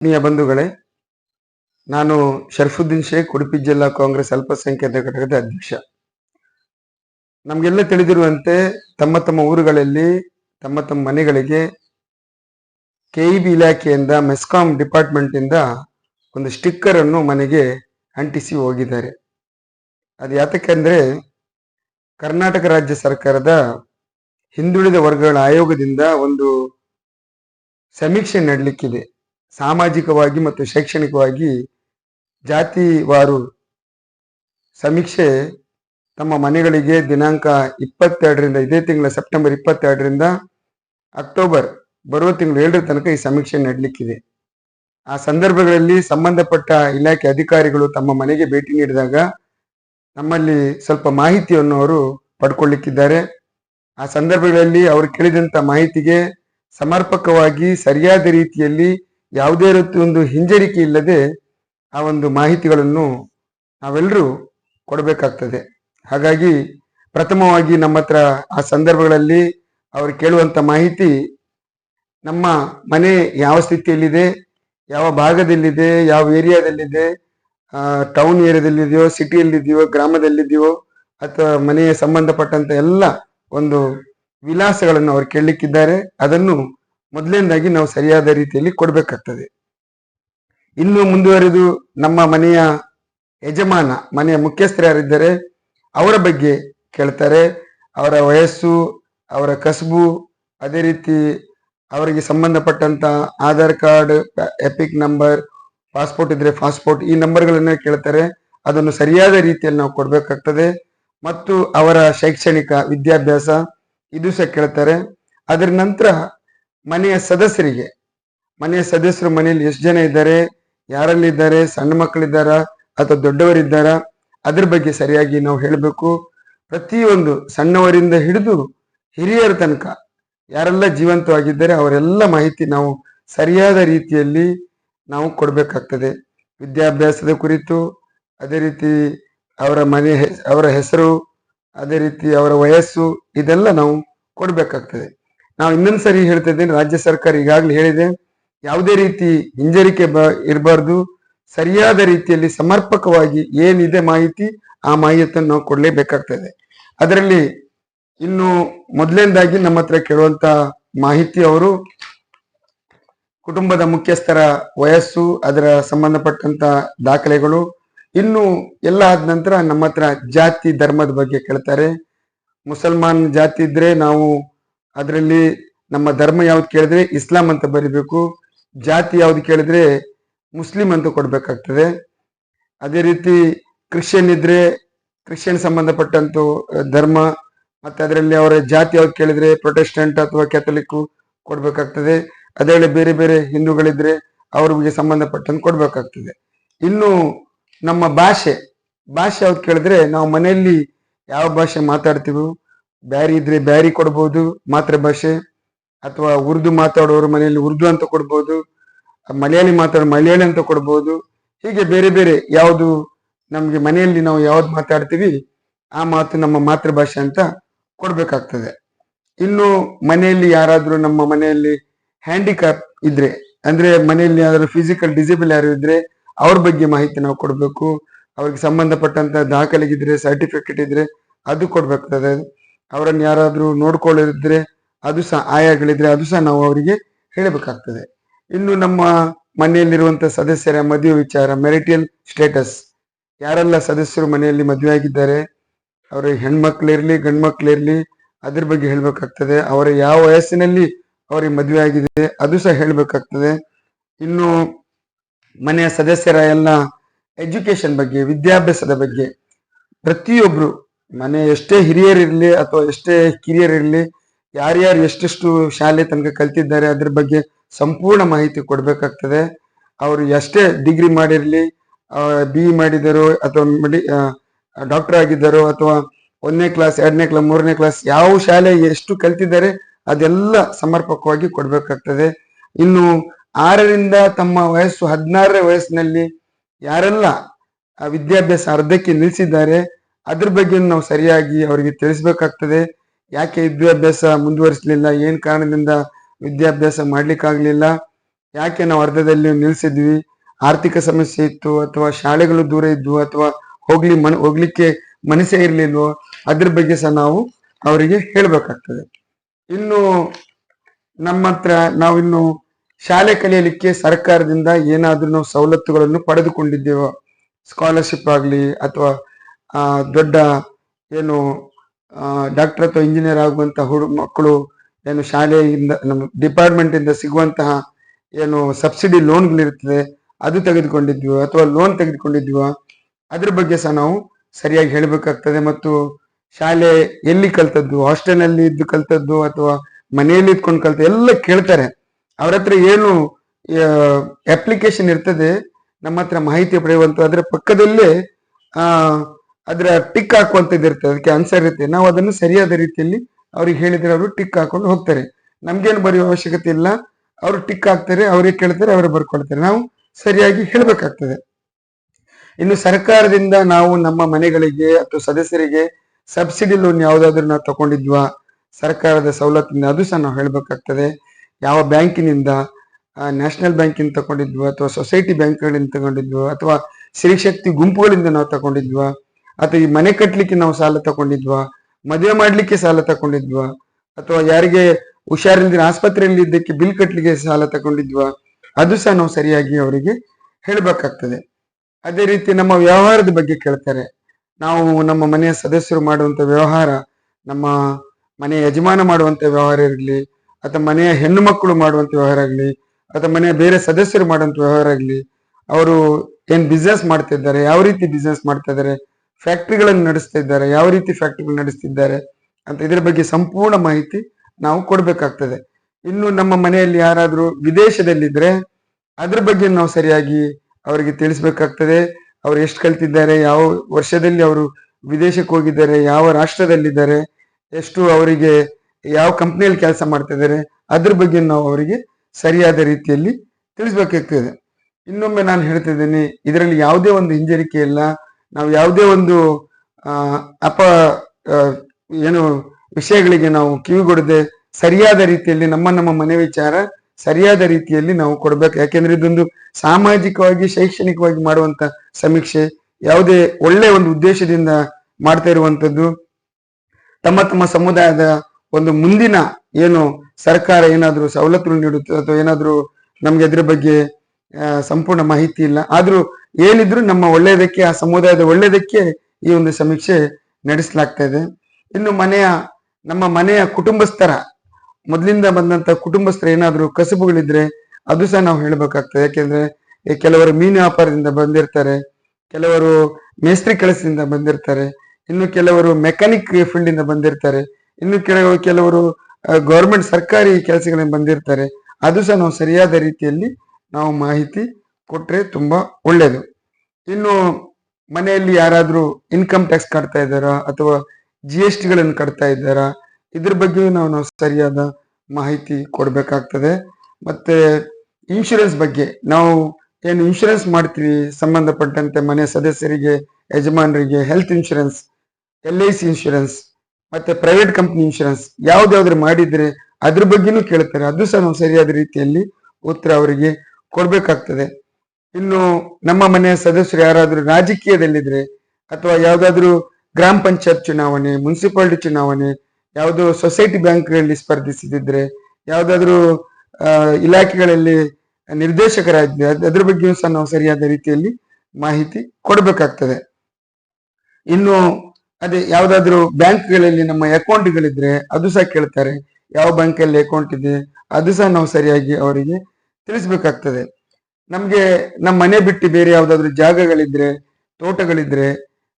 ಆತ್ಮೀಯ ಬಂಧುಗಳೇ, ನಾನು ಶರ್ಫುದ್ದೀನ್ ಶೇಖ್, ಉಡುಪಿ ಜಿಲ್ಲಾ ಕಾಂಗ್ರೆಸ್ ಅಲ್ಪಸಂಖ್ಯಾತ ಘಟಕದ ಅಧ್ಯಕ್ಷ. ನಮಗೆಲ್ಲ ತಿಳಿದಿರುವಂತೆ ತಮ್ಮ ತಮ್ಮ ಊರುಗಳಲ್ಲಿ, ತಮ್ಮ ತಮ್ಮ ಮನೆಗಳಿಗೆ ಕೆಇಬಿ ಇಲಾಖೆಯಿಂದ, ಮೆಸ್ಕಾಂ ಡಿಪಾರ್ಟ್ಮೆಂಟ್ ಇಂದ ಒಂದು ಸ್ಟಿಕ್ಕರ್ ಅನ್ನು ಮನೆಗೆ ಅಂಟಿಸಿ ಹೋಗಿದ್ದಾರೆ. ಅದು ಯಾತಕ್ಕೆಂದ್ರೆ ಕರ್ನಾಟಕ ರಾಜ್ಯ ಸರ್ಕಾರದ ಹಿಂದುಳಿದ ವರ್ಗಗಳ ಆಯೋಗದಿಂದ ಒಂದು ಸಮೀಕ್ಷೆ ನಡಲಿಕ್ಕಿದೆ. ಸಾಮಾಜಿಕವಾಗಿ ಮತ್ತು ಶೈಕ್ಷಣಿಕವಾಗಿ ಜಾತಿವಾರು ಸಮೀಕ್ಷೆ ತಮ್ಮ ಮನೆಗಳಿಗೆ ದಿನಾಂಕ ಇಪ್ಪತ್ತೆರಡರಿಂದ, ಇದೇ ತಿಂಗಳ ಸೆಪ್ಟೆಂಬರ್ ಇಪ್ಪತ್ತೆರಡರಿಂದ ಅಕ್ಟೋಬರ್ ಬರುವ ತಿಂಗಳು ಏಳರ ತನಕ ಈ ಸಮೀಕ್ಷೆ ನಡಲಿಕ್ಕಿದೆ. ಆ ಸಂದರ್ಭಗಳಲ್ಲಿ ಸಂಬಂಧಪಟ್ಟ ಇಲಾಖೆ ಅಧಿಕಾರಿಗಳು ತಮ್ಮ ಮನೆಗೆ ಭೇಟಿ ನೀಡಿದಾಗ ನಮ್ಮಲ್ಲಿ ಸ್ವಲ್ಪ ಮಾಹಿತಿಯನ್ನು ಅವರು ಪಡ್ಕೊಳ್ಳಿಕ್ಕಿದ್ದಾರೆ. ಆ ಸಂದರ್ಭಗಳಲ್ಲಿ ಅವರು ಕೇಳಿದಂತ ಮಾಹಿತಿಗೆ ಸಮರ್ಪಕವಾಗಿ, ಸರಿಯಾದ ರೀತಿಯಲ್ಲಿ ಯಾವುದೇ ರೀತಿ ಒಂದು ಹಿಂಜರಿಕೆ ಇಲ್ಲದೆ ಆ ಒಂದು ಮಾಹಿತಿಗಳನ್ನು ನಾವೆಲ್ಲರೂ ಕೊಡಬೇಕಾಗ್ತದೆ. ಹಾಗಾಗಿ ಪ್ರಥಮವಾಗಿ ನಮ್ಮ ಹತ್ರ ಆ ಸಂದರ್ಭಗಳಲ್ಲಿ ಅವರು ಕೇಳುವಂತ ಮಾಹಿತಿ ನಮ್ಮ ಮನೆ ಯಾವ ಸ್ಥಿತಿಯಲ್ಲಿದೆ, ಯಾವ ಭಾಗದಲ್ಲಿದೆ, ಯಾವ ಏರಿಯಾದಲ್ಲಿದೆ ಟೌನ್ ಏರಿಯಾದಲ್ಲಿದೆಯೋ ಸಿಟಿಯಲ್ಲಿದೆಯೋ ಗ್ರಾಮದಲ್ಲಿದೆಯೋ, ಅಥವಾ ಮನೆಯ ಸಂಬಂಧಪಟ್ಟಂತ ಎಲ್ಲ ಒಂದು ವಿಲಾಸಗಳನ್ನು ಅವರು ಕೇಳಲಿಕ್ಕಿದ್ದಾರೆ. ಅದನ್ನು ಮೊದಲನೇದಾಗಿ ನಾವು ಸರಿಯಾದ ರೀತಿಯಲ್ಲಿ ಕೊಡಬೇಕಾಗ್ತದೆ. ಇನ್ನು ಮುಂದುವರೆದು ನಮ್ಮ ಮನೆಯ ಯಜಮಾನ, ಮನೆಯ ಮುಖ್ಯಸ್ಥರು ಯಾರಿದ್ದಾರೆ ಅವರ ಬಗ್ಗೆ ಕೇಳ್ತಾರೆ. ಅವರ ವಯಸ್ಸು, ಅವರ ಕಸಬು, ಅದೇ ರೀತಿ ಅವರಿಗೆ ಸಂಬಂಧಪಟ್ಟಂತ Aadhaar card, EPIC number, passport ಇದ್ರೆ ಪಾಸ್ಪೋರ್ಟ್ ಈ ನಂಬರ್ಗಳನ್ನ ಕೇಳ್ತಾರೆ. ಅದನ್ನು ಸರಿಯಾದ ರೀತಿಯಲ್ಲಿ ನಾವು ಕೊಡಬೇಕಾಗ್ತದೆ. ಮತ್ತು ಅವರ ಶೈಕ್ಷಣಿಕ ವಿದ್ಯಾಭ್ಯಾಸ, ಇದು ಸಹ ಕೇಳ್ತಾರೆ. ಅದರ ನಂತರ ಮನೆಯ ಸದಸ್ಯರಿಗೆ, ಮನೆಯ ಸದಸ್ಯರು ಮನೆಯಲ್ಲಿ ಎಷ್ಟು ಜನ ಇದ್ದಾರೆ, ಯಾರಲ್ಲಿದ್ದಾರೆ, ಸಣ್ಣ ಮಕ್ಕಳಿದ್ದಾರಾ ಅಥವಾ ದೊಡ್ಡವರಿದ್ದಾರಾ, ಅದ್ರ ಬಗ್ಗೆ ಸರಿಯಾಗಿ ನಾವು ಹೇಳಬೇಕು. ಪ್ರತಿಯೊಂದು ಸಣ್ಣವರಿಂದ ಹಿಡಿದು ಹಿರಿಯರ ತನಕ ಯಾರೆಲ್ಲ ಜೀವಂತವಾಗಿದ್ದಾರೆ, ಅವರೆಲ್ಲ ಮಾಹಿತಿ ನಾವು ಸರಿಯಾದ ರೀತಿಯಲ್ಲಿ ನಾವು ಕೊಡಬೇಕಾಗ್ತದೆ. ವಿದ್ಯಾಭ್ಯಾಸದ ಕುರಿತು, ಅದೇ ರೀತಿ ಅವರ ಮನೆ ಅವರ ಹೆಸರು, ಅದೇ ರೀತಿ ಅವರ ವಯಸ್ಸು, ಇದೆಲ್ಲ ನಾವು ಕೊಡಬೇಕಾಗ್ತದೆ. ನಾವು ಇನ್ನೊಂದು ಸರಿ ಹೇಳ್ತಾ ಇದ್ದೇನೆ, ರಾಜ್ಯ ಸರ್ಕಾರ ಈಗಾಗಲೇ ಹೇಳಿದೆ, ಯಾವುದೇ ರೀತಿ ಹಿಂಜರಿಕೆ ಬ, ಇರಬಾರ್ದು. ಸರಿಯಾದ ರೀತಿಯಲ್ಲಿ ಸಮರ್ಪಕವಾಗಿ ಏನಿದೆ ಮಾಹಿತಿ, ಆ ಮಾಹಿತಿಯನ್ನು ನಾವು ಕೊಡಲೇಬೇಕಾಗ್ತದೆ ಅದರಲ್ಲಿ ಇನ್ನು ಮೊದಲನೇದಾಗಿ ನಮ್ಮ ಹತ್ರ ಕೇಳುವಂತ ಮಾಹಿತಿ ಅವರು, ಕುಟುಂಬದ ಮುಖ್ಯಸ್ಥರ ವಯಸ್ಸು, ಅದರ ಸಂಬಂಧಪಟ್ಟಂತ ದಾಖಲೆಗಳು, ಇನ್ನು ಎಲ್ಲ ಆದ ನಂತರ ನಮ್ಮ ಹತ್ರ ಜಾತಿ, ಧರ್ಮದ ಬಗ್ಗೆ ಕೇಳ್ತಾರೆ. ಮುಸಲ್ಮಾನ್ ಜಾತಿ ಇದ್ರೆ ನಾವು ಅದರಲ್ಲಿ ನಮ್ಮ ಧರ್ಮ ಯಾವ್ದು ಕೇಳಿದ್ರೆ ಇಸ್ಲಾಂ ಅಂತ ಬರಿಬೇಕು, ಜಾತಿ ಯಾವ್ದು ಕೇಳಿದ್ರೆ ಮುಸ್ಲಿಂ ಅಂತ ಕೊಡ್ಬೇಕಾಗ್ತದೆ. ಅದೇ ರೀತಿ ಕ್ರಿಶ್ಚಿಯನ್ ಇದ್ರೆ ಕ್ರಿಶ್ಚಿಯನ್ ಸಂಬಂಧಪಟ್ಟಂತ ಧರ್ಮ, ಮತ್ತೆ ಅದರಲ್ಲಿ ಅವರ ಜಾತಿ ಯಾವ್ದು ಕೇಳಿದ್ರೆ ಪ್ರೊಟೆಸ್ಟೆಂಟ್ ಅಥವಾ ಕ್ಯಾಥಲಿಕ್ ಕೊಡ್ಬೇಕಾಗ್ತದೆ. ಅದೇ ವೇಳೆ ಬೇರೆ ಬೇರೆ ಹಿಂದೂಗಳಿದ್ರೆ ಅವ್ರಿಗೆ ಸಂಬಂಧಪಟ್ಟಂತ ಕೊಡ್ಬೇಕಾಗ್ತದೆ. ಇನ್ನು ನಮ್ಮ ಭಾಷೆ ಭಾಷೆ ಯಾವ್ದು ಕೇಳಿದ್ರೆ ನಾವು ಮನೆಯಲ್ಲಿ ಯಾವ ಭಾಷೆ ಮಾತಾಡ್ತೀವಿ ಬ್ಯಾರಿ ಇದ್ರೆ ಬ್ಯಾರಿ ಕೊಡ್ಬೋದು ಮಾತೃಭಾಷೆ ಅಥವಾ ಉರ್ದು ಮಾತಾಡೋರು ಮನೆಯಲ್ಲಿ ಉರ್ದು ಅಂತ ಕೊಡ್ಬೋದು ಮಲಯಾಳಿ ಮಾತಾಡೋ ಮಲಯಾಳಿ ಅಂತ ಕೊಡ್ಬೋದು, ಹೀಗೆ ಬೇರೆ ಬೇರೆ ಯಾವುದು ನಮ್ಗೆ ಮನೆಯಲ್ಲಿ ನಾವು ಯಾವ್ದು ಮಾತಾಡ್ತೀವಿ, ಆ ಮಾತು ನಮ್ಮ ಮಾತೃಭಾಷೆ ಅಂತ ಕೊಡ್ಬೇಕಾಗ್ತದೆ. ಇನ್ನು ಮನೆಯಲ್ಲಿ ಯಾರಾದ್ರೂ ನಮ್ಮ ಮನೆಯಲ್ಲಿ ಹ್ಯಾಂಡಿಕ್ಯಾಪ್ ಇದ್ರೆ, ಅಂದ್ರೆ ಮನೆಯಲ್ಲಿ ಯಾರಾದ್ರೂ ಫಿಸಿಕಲ್ ಡಿಸೇಬಲ್ ಯಾರು ಇದ್ರೆ, ಅವ್ರ ಬಗ್ಗೆ ಮಾಹಿತಿ ನಾವು ಕೊಡ್ಬೇಕು, ಅವ್ರಿಗೆ ಸಂಬಂಧಪಟ್ಟಂತ ದಾಖಲೆಗಿದ್ರೆ ಸರ್ಟಿಫಿಕೇಟ್ ಇದ್ರೆ ಅದು ಕೊಡ್ಬೇಕಾಗ್ತದೆ. ಅವರನ್ನು ಯಾರಾದರೂ ನೋಡ್ಕೊಳ್ಳಿದ್ರೆ ಅದು ಸಹ ಆಯಾಗಳಿದ್ರೆ ಅದು ಸಹ ನಾವು ಅವರಿಗೆ ಹೇಳಬೇಕಾಗ್ತದೆ. ಇನ್ನು ನಮ್ಮ ಮನೆಯಲ್ಲಿರುವಂತಹ ಸದಸ್ಯರ ಮದುವೆ ವಿಚಾರ ಮೆರಿಟಿಯಲ್ ಸ್ಟೇಟಸ್. ಯಾರೆಲ್ಲ ಸದಸ್ಯರು ಮನೆಯಲ್ಲಿ ಮದುವೆ ಆಗಿದ್ದಾರೆ ಅವರ ಹೆಣ್ಮಕ್ಳಿರ್ಲಿ ಗಂಡ್ ಮಕ್ಳಿರ್ಲಿ ಅದ್ರ ಬಗ್ಗೆ ಹೇಳಬೇಕಾಗ್ತದೆ. ಅವರ ಯಾವ ವಯಸ್ಸಿನಲ್ಲಿ ಅವರಿಗೆ ಮದುವೆ ಆಗಿದೆ ಅದು ಸಹ ಹೇಳಬೇಕಾಗ್ತದೆ. ಇನ್ನು ಮನೆಯ ಸದಸ್ಯರ ಎಲ್ಲ ಎಜುಕೇಶನ್ ಬಗ್ಗೆ, ವಿದ್ಯಾಭ್ಯಾಸದ ಬಗ್ಗೆ ಪ್ರತಿಯೊಬ್ರು ಮನೆ ಎಷ್ಟೇ ಹಿರಿಯರಿರಲಿ ಅಥವಾ ಎಷ್ಟೇ ಕಿರಿಯರಿರ್ಲಿ ಯಾರ್ಯಾರು ಎಷ್ಟೆಷ್ಟು ಶಾಲೆ ತನಕ ಕಲ್ತಿದ್ದಾರೆ ಅದ್ರ ಬಗ್ಗೆ ಸಂಪೂರ್ಣ ಮಾಹಿತಿ ಕೊಡಬೇಕಾಗ್ತದೆ. ಅವರು ಎಷ್ಟೇ ಡಿಗ್ರಿ ಮಾಡಿರಲಿ ಬಿ ಇ ಮಾಡಿದಾರೋ ಅಥವಾ ಮೆಡಿ ಡಾಕ್ಟರ್ ಆಗಿದ್ದಾರೋ ಅಥವಾ ಒಂದನೇ ಕ್ಲಾಸ್, ಎರಡನೇ ಕ್ಲಾಸ್, ಮೂರನೇ ಕ್ಲಾಸ್ ಯಾವ ಶಾಲೆ ಎಷ್ಟು ಕಲ್ತಿದ್ದಾರೆ ಅದೆಲ್ಲ ಸಮರ್ಪಕವಾಗಿ ಕೊಡಬೇಕಾಗ್ತದೆ. ಇನ್ನು ಆರರಿಂದ ತಮ್ಮ ವಯಸ್ಸು ಹದಿನಾರನೇ ವಯಸ್ಸಿನಲ್ಲಿ ಯಾರೆಲ್ಲ ವಿದ್ಯಾಭ್ಯಾಸ ಅರ್ಧಕ್ಕೆ ನಿಲ್ಲಿಸಿದ್ದಾರೆ ಅದ್ರ ಬಗ್ಗೆ ನಾವು ಸರಿಯಾಗಿ ಅವರಿಗೆ ತಿಳಿಸ್ಬೇಕಾಗ್ತದೆ. ಯಾಕೆ ವಿದ್ಯಾಭ್ಯಾಸ ಮುಂದುವರಿಸಲಿಲ್ಲ? ಏನ್ ಕಾರಣದಿಂದ ವಿದ್ಯಾಭ್ಯಾಸ ಮಾಡ್ಲಿಕ್ಕಾಗ್ಲಿಲ್ಲ? ಯಾಕೆ ನಾವು ಅರ್ಧದಲ್ಲಿ ನಿಲ್ಸಿದ್ವಿ? ಆರ್ಥಿಕ ಸಮಸ್ಯೆ ಇತ್ತು ಅಥವಾ ಶಾಲೆಗಳು ದೂರ ಇದ್ವು ಅಥವಾ ಹೋಗ್ಲಿ ಮನ್, ಹೋಗ್ಲಿಕ್ಕೆ ಮನಸ್ಸೇ ಇರ್ಲಿಲ್ವೋ? ಅದ್ರ ಬಗ್ಗೆ ಸಹ ನಾವು ಅವರಿಗೆ ಹೇಳ್ಬೇಕಾಗ್ತದೆ. ಇನ್ನು ನಮ್ಮ ಹತ್ರ ನಾವಿನ್ನು ಶಾಲೆ ಕಲಿಯಲಿಕ್ಕೆ ಸರ್ಕಾರದಿಂದ ಏನಾದ್ರೂ ನಾವು ಸವಲತ್ತುಗಳನ್ನು ಪಡೆದುಕೊಂಡಿದ್ದೇವೋ? ಸ್ಕಾಲರ್ಶಿಪ್ ಆಗಲಿ ಅಥವಾ ದೊಡ್ಡ ಏನು ಡಾಕ್ಟರ್ ಅಥವಾ ಇಂಜಿನಿಯರ್ ಆಗುವಂತಹ ಹುಡು ಮಕ್ಕಳು ಏನು ಶಾಲೆಯಿಂದ, ನಮ್ಮ ಡಿಪಾರ್ಟ್ಮೆಂಟ್ ಇಂದ ಸಿಗುವಂತಹ ಏನು ಸಬ್ಸಿಡಿ ಲೋನ್ಗಳಿರ್ತದೆ ಅದು ತೆಗೆದುಕೊಂಡಿದ್ವಿ ಅಥವಾ ಲೋನ್ ತೆಗೆದುಕೊಂಡಿದ್ವಿ, ಅದ್ರ ಬಗ್ಗೆ ಸಹ ನಾವು ಸರಿಯಾಗಿ ಹೇಳಬೇಕಾಗ್ತದೆ. ಮತ್ತು ಶಾಲೆ ಎಲ್ಲಿ ಕಲ್ತದ್ದು ಹಾಸ್ಟೆಲ್ನಲ್ಲಿ ಇದ್ದು ಕಲ್ತದ್ದು ಅಥವಾ ಮನೆಯಲ್ಲಿ ಇದ್ಕೊಂಡು ಕಲ್ತ, ಎಲ್ಲ ಕೇಳ್ತಾರೆ. ಅವ್ರ ಹತ್ರ ಏನು ಅಪ್ಲಿಕೇಶನ್ ಇರ್ತದೆ, ನಮ್ಮ ಹತ್ರ ಮಾಹಿತಿ ಪಡೆಯುವಂತ, ಅದರ ಪಕ್ಕದಲ್ಲೇ, ಆ ಅದರ ಟಿಕ್ ಹಾಕುವಂಥದ್ದು ಇರ್ತದೆ, ಅದಕ್ಕೆ ಆನ್ಸರ್ ಇರುತ್ತೆ. ನಾವು ಅದನ್ನು ಸರಿಯಾದ ರೀತಿಯಲ್ಲಿ ಅವ್ರಿಗೆ ಹೇಳಿದ್ರೆ ಅವರು ಟಿಕ್ ಹಾಕೊಂಡು ಹೋಗ್ತಾರೆ. ನಮ್ಗೇನು ಬರೆಯುವ ಅವಶ್ಯಕತೆ ಇಲ್ಲ. ಅವರು ಟಿಕ್ ಹಾಕ್ತಾರೆ, ಅವರೇ ಕೇಳ್ತಾರೆ, ಅವರೇ ಬರ್ಕೊಳ್ತಾರೆ. ನಾವು ಸರಿಯಾಗಿ ಹೇಳಬೇಕಾಗ್ತದೆ. ಇನ್ನು ಸರ್ಕಾರದಿಂದ ನಾವು ನಮ್ಮ ಮನೆಗಳಿಗೆ ಅಥವಾ ಸದಸ್ಯರಿಗೆ ಸಬ್ಸಿಡಿ ಲೋನ್ ಯಾವುದಾದ್ರೂ ನಾವು ತಗೊಂಡಿದ್ವಾ? ಸರ್ಕಾರದ ಸವಲತ್ತಿನಿಂದ ಅದು ಸಹ ನಾವು ಹೇಳಬೇಕಾಗ್ತದೆ. ಯಾವ ಬ್ಯಾಂಕಿನಿಂದ ನ್ಯಾಷನಲ್ ಬ್ಯಾಂಕಿಂದ ತಗೊಂಡಿದ್ವಾ? ಅಥವಾ ಸೊಸೈಟಿ ಬ್ಯಾಂಕ್ಗಳಿಂದ ತಗೊಂಡಿದ್ವಾ? ಅಥವಾ ಸ್ತ್ರೀಶಕ್ತಿ ಗುಂಪುಗಳಿಂದ ನಾವು ತಗೊಂಡಿದ್ವಾ? ಅಥವಾ ಈ ಮನೆ ಕಟ್ಟಲಿಕ್ಕೆ ನಾವು ಸಾಲ ತಗೊಂಡಿದ್ವಾ? ಮದುವೆ ಮಾಡ್ಲಿಕ್ಕೆ ಸಾಲ ತಗೊಂಡಿದ್ವಾ? ಅಥವಾ ಯಾರಿಗೆ ಹುಷಾರಿಲ್ದಿನ ಆಸ್ಪತ್ರೆಯಲ್ಲಿ ಇದ್ದಕ್ಕೆ ಬಿಲ್ ಕಟ್ಟಲಿಕ್ಕೆ ಸಾಲ ತಗೊಂಡಿದ್ವಾ? ಅದು ಸಹ ನಾವು ಸರಿಯಾಗಿ ಅವರಿಗೆ ಹೇಳಬೇಕಾಗ್ತದೆ. ಅದೇ ರೀತಿ ನಮ್ಮ ವ್ಯವಹಾರದ ಬಗ್ಗೆ ಕೇಳ್ತಾರೆ. ನಾವು ನಮ್ಮ ಮನೆಯ ಸದಸ್ಯರು ಮಾಡುವಂತ ವ್ಯವಹಾರ, ನಮ್ಮ ಮನೆಯ ಯಜಮಾನ ಮಾಡುವಂತ ವ್ಯವಹಾರ ಇರಲಿ, ಅಥವಾ ಮನೆಯ ಹೆಣ್ಣು ಮಕ್ಕಳು ಮಾಡುವಂತ ವ್ಯವಹಾರ ಆಗಲಿ ಅಥವಾ ಮನೆಯ ಬೇರೆ ಸದಸ್ಯರು ಮಾಡುವಂತ ವ್ಯವಹಾರ ಆಗಲಿ ಅವರು ಏನ್ ಬಿಸ್ನೆಸ್ ಮಾಡ್ತಿದ್ದಾರೆ, ಯಾವ ರೀತಿ ಬಿಸ್ನೆಸ್ ಮಾಡ್ತಾ ಇದ್ದಾರೆ ಫ್ಯಾಕ್ಟ್ರಿಗಳನ್ನು ನಡೆಸ್ತಾ ಇದ್ದಾರೆ, ಯಾವ ರೀತಿ ಫ್ಯಾಕ್ಟ್ರಿಗಳು ನಡೆಸ್ತಿದ್ದಾರೆ ಅಂತ ಇದರ ಬಗ್ಗೆ ಸಂಪೂರ್ಣ ಮಾಹಿತಿ ನಾವು ಕೊಡಬೇಕಾಗ್ತದೆ. ಇನ್ನು ನಮ್ಮ ಮನೆಯಲ್ಲಿ ಯಾರಾದರೂ ವಿದೇಶದಲ್ಲಿದ್ದರೆ ಅದ್ರ ಬಗ್ಗೆ ನಾವು ಸರಿಯಾಗಿ ಅವರಿಗೆ ತಿಳಿಸ್ಬೇಕಾಗ್ತದೆ. ಅವರು ಎಷ್ಟು ಕಲ್ತಿದ್ದಾರೆ, ಯಾವ ವರ್ಷದಲ್ಲಿ ಅವರು ವಿದೇಶಕ್ಕೆ ಹೋಗಿದ್ದಾರೆ, ಯಾವ ರಾಷ್ಟ್ರದಲ್ಲಿದ್ದಾರೆ, ಎಷ್ಟು ಅವರಿಗೆ ಯಾವ ಕಂಪ್ನಿಯಲ್ಲಿ ಕೆಲಸ ಮಾಡ್ತಾ ಇದ್ದಾರೆ, ಅದ್ರ ಬಗ್ಗೆ ನಾವು ಅವರಿಗೆ ಸರಿಯಾದ ರೀತಿಯಲ್ಲಿ ತಿಳಿಸ್ಬೇಕಾಗ್ತದೆ. ಇನ್ನೊಮ್ಮೆ ನಾನು ಹೇಳ್ತಿದ್ದೀನಿ ಇದರಲ್ಲಿ ಯಾವುದೇ ಒಂದು ಹಿಂಜರಿಕೆ ಇಲ್ಲ. ನಾವು ಯಾವುದೇ ಒಂದು ಅಪ ಏನು ವಿಷಯಗಳಿಗೆ ನಾವು ಕಿವಿಗೊಡದೆ ಸರಿಯಾದ ರೀತಿಯಲ್ಲಿ ನಮ್ಮ ನಮ್ಮ ಮನೆ ವಿಚಾರ ಸರಿಯಾದ ರೀತಿಯಲ್ಲಿ ನಾವು ಕೊಡ್ಬೇಕು. ಯಾಕೆಂದ್ರೆ ಇದೊಂದು ಸಾಮಾಜಿಕವಾಗಿ, ಶೈಕ್ಷಣಿಕವಾಗಿ ಮಾಡುವಂತ ಸಮೀಕ್ಷೆ, ಯಾವುದೇ ಒಳ್ಳೆ ಒಂದು ಉದ್ದೇಶದಿಂದ ಮಾಡ್ತಾ ಇರುವಂತದ್ದು, ತಮ್ಮ ತಮ್ಮ ಸಮುದಾಯದ ಒಂದು ಮುಂದಿನ ಏನು ಸರ್ಕಾರ ಏನಾದ್ರೂ ಸವಲತ್ತುಗಳು ನೀಡುತ್ತೆ ಅಥವಾ ಏನಾದ್ರೂ ನಮ್ಗೆ ಅದ್ರ ಬಗ್ಗೆ ಸಂಪೂರ್ಣ ಮಾಹಿತಿ ಇಲ್ಲ. ಆದ್ರೂ ಏನಿದ್ರು ನಮ್ಮ ಒಳ್ಳೆಯದಕ್ಕೆ ಆ ಸಮುದಾಯದ ಒಳ್ಳೆಯದಕ್ಕೆ ಈ ಒಂದು ಸಮೀಕ್ಷೆ ನಡೆಸಲಾಗ್ತಾ ಇದೆ. ಇನ್ನು ಮನೆಯ, ನಮ್ಮ ಮನೆಯ ಕುಟುಂಬಸ್ಥರ, ಮೊದಲಿಂದ ಬಂದಂತ ಕುಟುಂಬಸ್ಥರ ಏನಾದರೂ ಕಸುಬುಗಳಿದ್ರೆ ಅದು ಸಹ ನಾವು ಹೇಳಬೇಕಾಗ್ತದೆ. ಯಾಕೆಂದ್ರೆ ಕೆಲವರು ಮೀನು ವ್ಯಾಪಾರದಿಂದ ಬಂದಿರ್ತಾರೆ, ಕೆಲವರು ಮೇಸ್ತ್ರಿ ಕೆಲಸದಿಂದ ಬಂದಿರ್ತಾರೆ, ಇನ್ನು ಕೆಲವರು ಮೆಕ್ಯಾನಿಕ್ ಫೀಲ್ಡ್ ಇಂದ ಬಂದಿರ್ತಾರೆ, ಇನ್ನು ಕೆಲವು, ಕೆಲವರು ಗೌರ್ಮೆಂಟ್ ಸರ್ಕಾರಿ ಕೆಲಸಗಳಿಂದ ಬಂದಿರ್ತಾರೆ. ಅದು ಸಹ ನಾವು ಸರಿಯಾದ ರೀತಿಯಲ್ಲಿ ನಾವು ಮಾಹಿತಿ ಕೊಟ್ಟರೆ ತುಂಬಾ ಒಳ್ಳೆಯದು ಇನ್ನು ಮನೆಯಲ್ಲಿ ಯಾರಾದರೂ ಇನ್ಕಮ್ ಟ್ಯಾಕ್ಸ್ ಕಟ್ತಾ ಇದ್ದಾರಾ ಅಥವಾ ಜಿ ಎಸ್ ಟಿಗಳನ್ನು ಕಟ್ತಾ ಇದ್ದಾರಾ, ಇದ್ರ ಬಗ್ಗೆ ನಾವು ನಾವು ಸರಿಯಾದ ಮಾಹಿತಿ ಕೊಡಬೇಕಾಗ್ತದೆ. ಮತ್ತೆ ಇನ್ಶೂರೆನ್ಸ್ ಬಗ್ಗೆ ನಾವು ಏನು ಇನ್ಶೂರೆನ್ಸ್ ಮಾಡ್ತೀವಿ, ಸಂಬಂಧಪಟ್ಟಂತೆ ಮನೆ ಸದಸ್ಯರಿಗೆ, ಯಜಮಾನರಿಗೆ health insurance L I C insurance ಮತ್ತೆ ಪ್ರೈವೇಟ್ ಕಂಪ್ನಿ ಇನ್ಶೂರೆನ್ಸ್ ಯಾವ್ದಾದ್ರು ಮಾಡಿದ್ರೆ ಅದ್ರ ಬಗ್ಗೆನೂ ಕೇಳ್ತಾರೆ. ಅದು ಸಹ ನಾವು ಸರಿಯಾದ ರೀತಿಯಲ್ಲಿ ಉತ್ತರ ಅವರಿಗೆ ಕೊಡ್ಬೇಕಾಗ್ತದೆ. ಇನ್ನು ನಮ್ಮ ಮನೆಯ ಸದಸ್ಯರು ಯಾರಾದ್ರೂ ರಾಜಕೀಯದಲ್ಲಿದ್ರೆ ಅಥವಾ ಯಾವ್ದಾದ್ರು ಗ್ರಾಮ ಪಂಚಾಯತ್ ಚುನಾವಣೆ, ಮುನ್ಸಿಪಾಲಿಟಿ ಚುನಾವಣೆ, ಯಾವುದೋ ಸೊಸೈಟಿ ಬ್ಯಾಂಕ್ಗಳಲ್ಲಿ ಸ್ಪರ್ಧಿಸಿದ್ರೆ ಯಾವ್ದಾದ್ರು ಇಲಾಖೆಗಳಲ್ಲಿ ನಿರ್ದೇಶಕರಾಗಿದ್ರೆ ಅದರ ಅದ್ರ ಬಗ್ಗೆಯೂ ಸಹ ನಾವು ಸರಿಯಾದ ರೀತಿಯಲ್ಲಿ ಮಾಹಿತಿ ಕೊಡಬೇಕಾಗ್ತದೆ. ಇನ್ನು ಅದೇ ಯಾವ್ದಾದ್ರು ಬ್ಯಾಂಕ್ಗಳಲ್ಲಿ ನಮ್ಮ ಅಕೌಂಟ್ಗಳಿದ್ರೆ ಅದು ಸಹ ಕೇಳ್ತಾರೆ, ಯಾವ ಬ್ಯಾಂಕಲ್ಲಿ ಅಕೌಂಟ್ ಇದೆ, ಅದು ಸಹ ನಾವು ಸರಿಯಾಗಿ ಅವರಿಗೆ ತಿಳಿಸ್ಬೇಕಾಗ್ತದೆ. ನಮ್ಗೆ ನಮ್ಮ ಮನೆ ಬಿಟ್ಟು ಬೇರೆ ಯಾವ್ದಾದ್ರು ಜಾಗಗಳಿದ್ರೆ, ತೋಟಗಳಿದ್ರೆ,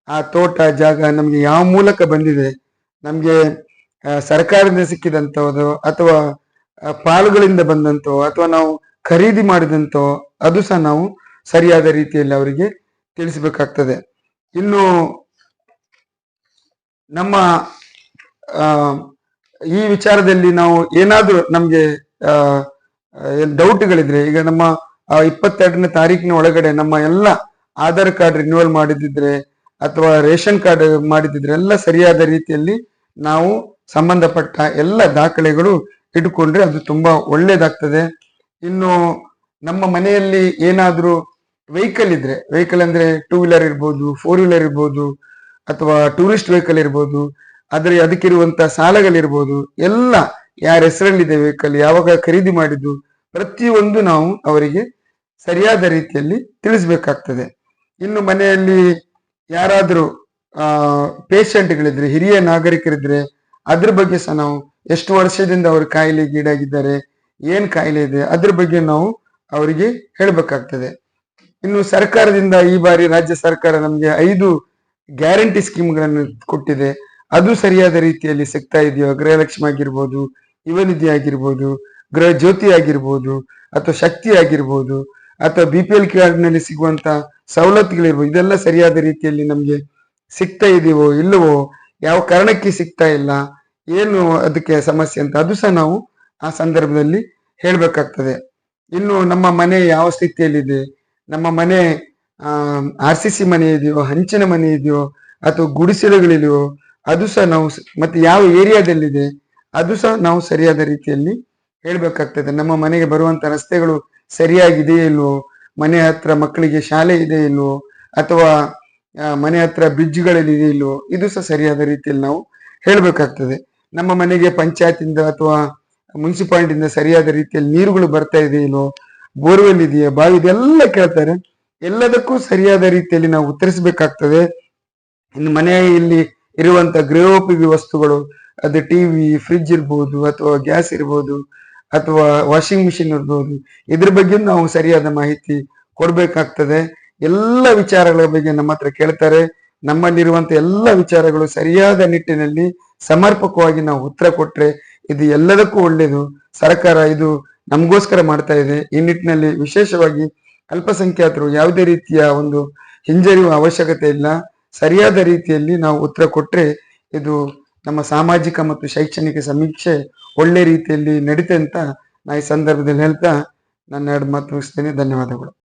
ಆ ತೋಟ, ಜಾಗ ನಮ್ಗೆ ಯಾವ ಮೂಲಕ ಬಂದಿದೆ, ನಮ್ಗೆ ಸರ್ಕಾರದಿಂದ ಸಿಕ್ಕಿದಂತದ್ದು ಅಥವಾ ಪಾಲುಗಳಿಂದ ಬಂದಂತೋ ಅಥವಾ ನಾವು ಖರೀದಿ ಮಾಡಿದಂತೋ ಅದು ಸಹ ನಾವು ಸರಿಯಾದ ರೀತಿಯಲ್ಲಿ ಅವರಿಗೆ ತಿಳಿಸಬೇಕಾಗ್ತದೆ. ಇನ್ನು, ನಮ್ಮ ಈ ವಿಚಾರದಲ್ಲಿ ನಾವು ಏನಾದ್ರೂ ನಮ್ಗೆ ಡೌಟ್ಗಳಿದ್ರೆ ಈಗ ನಮ್ಮ ಇಪ್ಪತ್ತೆರಡನೇ ತಾರೀಕಿನ ಒಳಗಡೆ ನಮ್ಮ ಎಲ್ಲ ಆಧಾರ್ ಕಾರ್ಡ್ ರಿನ್ಯೂವಲ್ ಮಾಡಿದಿದ್ರೆ ಅಥವಾ ರೇಷನ್ ಕಾರ್ಡ್ ಮಾಡಿದಿದ್ರೆ ಎಲ್ಲ ಸರಿಯಾದ ರೀತಿಯಲ್ಲಿ ನಾವು ಸಂಬಂಧಪಟ್ಟ ಎಲ್ಲ ದಾಖಲೆಗಳು ಇಟ್ಕೊಂಡ್ರೆ ಅದು ತುಂಬಾ ಒಳ್ಳೇದಾಗ್ತದೆ. ಇನ್ನು ನಮ್ಮ ಮನೆಯಲ್ಲಿ ಏನಾದರೂ ವೆಹಿಕಲ್ ಇದ್ರೆ ವೆಹಿಕಲ್ ಅಂದ್ರೆ ಟೂ ವೀಲರ್ ಇರ್ಬೋದು ಫೋರ್ ವೀಲರ್ ಇರ್ಬೋದು, ಅಥವಾ ಟೂರಿಸ್ಟ್ ವೆಹಿಕಲ್ ಇರ್ಬೋದು, ಆದ್ರೆ ಅದಕ್ಕಿರುವಂತಹ ಸಾಲಗಳಿರ್ಬೋದು, ಎಲ್ಲ ಯಾರ ಹೆಸರಲ್ಲಿದೆ ವೆಹಿಕಲ್, ಯಾವಾಗ ಖರೀದಿ ಮಾಡಿದ್ದು, ಪ್ರತಿಯೊಂದು ನಾವು ಅವರಿಗೆ ಸರಿಯಾದ ರೀತಿಯಲ್ಲಿ ತಿಳಿಸ್ಬೇಕಾಗ್ತದೆ. ಇನ್ನು ಮನೆಯಲ್ಲಿ ಯಾರಾದರೂ, ಆ, ಪೇಷಂಟ್ಗಳಿದ್ರೆ, ಹಿರಿಯ ನಾಗರಿಕರಿದ್ರೆ, ಅದ್ರ ಬಗ್ಗೆ ಸಹ ನಾವು ಎಷ್ಟು ವರ್ಷದಿಂದ ಅವರು ಕಾಯಿಲೆ ಗೀಡಾಗಿದ್ದಾರೆ ಏನ್ ಕಾಯಿಲೆ ಇದೆ, ಅದ್ರ ಬಗ್ಗೆ ನಾವು ಅವರಿಗೆ ಹೇಳಬೇಕಾಗ್ತದೆ. ಇನ್ನು ಸರ್ಕಾರದಿಂದ ಈ ಬಾರಿ ರಾಜ್ಯ ಸರ್ಕಾರ ನಮಗೆ ಐದು ಗ್ಯಾರಂಟಿ ಸ್ಕೀಮ್ಗಳನ್ನು ಕೊಟ್ಟಿದೆ. ಅದು ಸರಿಯಾದ ರೀತಿಯಲ್ಲಿ ಸಿಗ್ತಾ ಇದೆಯೋ, ಗೃಹಲಕ್ಷ್ಮಿ ಆಗಿರ್ಬೋದು ಯುವ ನಿಧಿ ಆಗಿರ್ಬೋದು ಗೃಹ ಜ್ಯೋತಿ ಆಗಿರ್ಬೋದು ಅಥವಾ ಶಕ್ತಿ ಆಗಿರ್ಬೋದು ಅಥವಾ ಬಿ ಪಿ ಎಲ್ ಕಾರ್ಡ್ನಲ್ಲಿ ಸಿಗುವಂತ ಸವಲತ್ತುಗಳಿರ್ಬೋದು, ಇದೆಲ್ಲ ಸರಿಯಾದ ರೀತಿಯಲ್ಲಿ ನಮಗೆ ಸಿಗ್ತಾ ಇದೆಯೋ ಇಲ್ಲವೋ, ಯಾವ ಕಾರಣಕ್ಕೆ ಸಿಗ್ತಾ ಇಲ್ಲ, ಏನು ಅದಕ್ಕೆ ಸಮಸ್ಯೆ ಅಂತ ಅದು ಸಹ ನಾವು ಆ ಸಂದರ್ಭದಲ್ಲಿ ಹೇಳಬೇಕಾಗ್ತದೆ. ಇನ್ನು ನಮ್ಮ ಮನೆ ಯಾವ ಸ್ಥಿತಿಯಲ್ಲಿದೆ, ನಮ್ಮ ಮನೆ ಆರ್ ಸಿ ಸಿ ಮನೆ ಇದೆಯೋ, ಹಂಚಿನ ಮನೆ ಇದೆಯೋ, ಅಥವಾ ಗುಡಿಸಲುಗಳಿದೆಯೋ, ಅದು ಸಹ ನಾವು ಮತ್ತೆ ಯಾವ ಏರಿಯಾದಲ್ಲಿದೆ ಅದು ಸಹ ನಾವು ಸರಿಯಾದ ರೀತಿಯಲ್ಲಿ ಹೇಳ್ಬೇಕಾಗ್ತದೆ. ನಮ್ಮ ಮನೆಗೆ ಬರುವಂತ ರಸ್ತೆಗಳು ಸರಿಯಾಗಿದೆಯೇ ಇಲ್ವೋ, ಮನೆ ಹತ್ರ ಮಕ್ಕಳಿಗೆ ಶಾಲೆ ಇದೆ ಇಲ್ವೋ, ಅಥವಾ ಮನೆ ಹತ್ರ ಬ್ರಿಡ್ಜ್ಗಳಲ್ಲಿ ಇದೆ ಇಲ್ವೋ, ಇದು ಸಹ ಸರಿಯಾದ ರೀತಿಯಲ್ಲಿ ನಾವು ಹೇಳ್ಬೇಕಾಗ್ತದೆ. ನಮ್ಮ ಮನೆಗೆ ಪಂಚಾಯತಿಂದ ಅಥವಾ ಮುನ್ಸಿಪಾಲಿಟಿಯಿಂದ ಸರಿಯಾದ ರೀತಿಯಲ್ಲಿ ನೀರುಗಳು ಬರ್ತಾ ಇದೆ ಇಲ್ವೋ ಬೋರ್ವೆಲ್ ಇದೆಯಾ ಬಾವಿ ಇದೆಲ್ಲ ಕೇಳ್ತಾರೆ. ಎಲ್ಲದಕ್ಕೂ ಸರಿಯಾದ ರೀತಿಯಲ್ಲಿ ನಾವು ಉತ್ತರಿಸಬೇಕಾಗ್ತದೆ. ಇನ್ನು ಮನೆಯಲ್ಲಿ ಇರುವಂತ ಗೃಹೋಪಯೋಗಿ ವಸ್ತುಗಳು ಅದು ಟಿವಿ ಫ್ರಿಡ್ಜ್ ಇರ್ಬೋದು ಅಥವಾ ಗ್ಯಾಸ್ ಇರ್ಬೋದು ಅಥವಾ ವಾಷಿಂಗ್ ಮಿಷಿನ್ ಇರ್ಬೋದು. ಇದ್ರ ಬಗ್ಗೆ ನಾವು ಸರಿಯಾದ ಮಾಹಿತಿ ಕೊಡಬೇಕಾಗ್ತದೆ. ಎಲ್ಲ ವಿಚಾರಗಳ ಬಗ್ಗೆ ನಮ್ಮ ಹತ್ರ ಕೇಳ್ತಾರೆ. ನಮ್ಮಲ್ಲಿರುವಂತ ಎಲ್ಲ ವಿಚಾರಗಳು ಸರಿಯಾದ ನಿಟ್ಟಿನಲ್ಲಿ ಸಮರ್ಪಕವಾಗಿ ನಾವು ಉತ್ತರ ಕೊಟ್ರೆ ಇದು ಎಲ್ಲದಕ್ಕೂ ಒಳ್ಳೆಯದು ಸರ್ಕಾರ ಇದು ನಮಗೋಸ್ಕರ ಮಾಡ್ತಾ ಇದೆ. ಈ ನಿಟ್ಟಿನಲ್ಲಿ ವಿಶೇಷವಾಗಿ ಅಲ್ಪಸಂಖ್ಯಾತರು ಯಾವುದೇ ರೀತಿಯ ಒಂದು ಹಿಂಜರಿಯುವ ಅವಶ್ಯಕತೆ ಇಲ್ಲ. ಸರಿಯಾದ ರೀತಿಯಲ್ಲಿ ನಾವು ಉತ್ತರ ಕೊಟ್ರೆ ಇದು ನಮ್ಮ ಸಾಮಾಜಿಕ ಮತ್ತು ಶೈಕ್ಷಣಿಕ ಸಮೀಕ್ಷೆ ಒಳ್ಳೆ ರೀತಿಯಲ್ಲಿ ನಡೀತೆ ಅಂತ ನಾ ಈ ಸಂದರ್ಭದಲ್ಲಿ ಹೇಳ್ತಾ ನನ್ನ ಎರಡು ಮಾತು ಮುಗಿಸ್ತೇನೆ. ಧನ್ಯವಾದಗಳು.